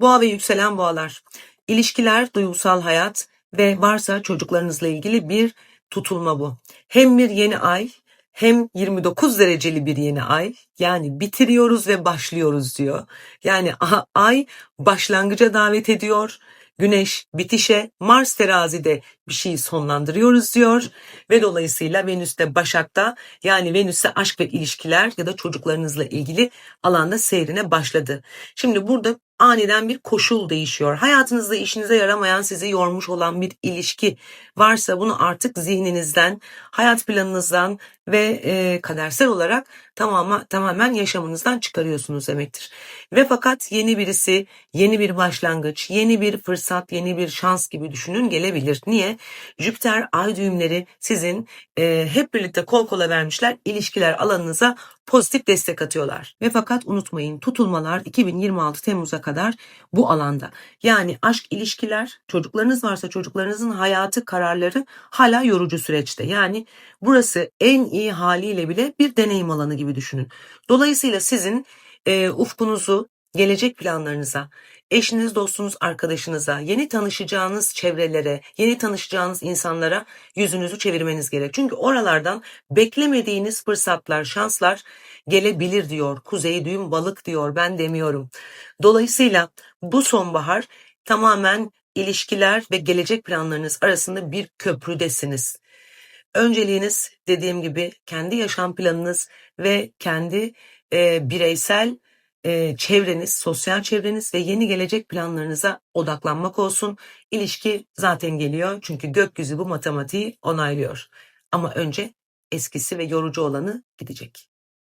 Boğa ve yükselen boğalar. İlişkiler, duygusal hayat ve varsa çocuklarınızla ilgili bir tutulma bu. Hem bir yeni ay hem 29 dereceli bir yeni ay yani bitiriyoruz ve başlıyoruz diyor. Yani ay başlangıca davet ediyor. Güneş bitişe, Mars terazide bir şeyi sonlandırıyoruz diyor ve dolayısıyla Venüs de Başak'ta yani Venüs'e aşk ve ilişkiler ya da çocuklarınızla ilgili alanda seyrine başladı. Şimdi burada aniden bir koşul değişiyor. Hayatınızda işinize yaramayan, sizi yormuş olan bir ilişki varsa bunu artık zihninizden, hayat planınızdan ve e, kadersel olarak tamamen, tamamen yaşamınızdan çıkarıyorsunuz demektir. Ve fakat yeni birisi, yeni bir başlangıç, yeni bir fırsat, yeni bir şans gibi düşünün gelebilir. Niye? Jüpiter ay düğümleri sizin e, hep birlikte kol kola vermişler ilişkiler alanınıza pozitif destek atıyorlar. Ve fakat unutmayın tutulmalar 2026 Temmuz'a kadar bu alanda. Yani aşk ilişkiler, çocuklarınız varsa çocuklarınızın hayatı kararları hala yorucu süreçte. Yani burası en iyi haliyle bile bir deneyim alanı gibi düşünün. Dolayısıyla sizin e, ufkunuzu, gelecek planlarınıza, eşiniz, dostunuz, arkadaşınıza, yeni tanışacağınız çevrelere, yeni tanışacağınız insanlara yüzünüzü çevirmeniz gerek. Çünkü oralardan beklemediğiniz fırsatlar, şanslar gelebilir diyor. Kuzey düğüm balık diyor. Ben demiyorum. Dolayısıyla bu sonbahar tamamen ilişkiler ve gelecek planlarınız arasında bir köprüdesiniz. Önceliğiniz dediğim gibi kendi yaşam planınız ve kendi e, bireysel e, çevreniz, sosyal çevreniz ve yeni gelecek planlarınıza odaklanmak olsun. İlişki zaten geliyor çünkü gökyüzü bu matematiği onaylıyor. Ama önce eskisi ve yorucu olanı gidecek.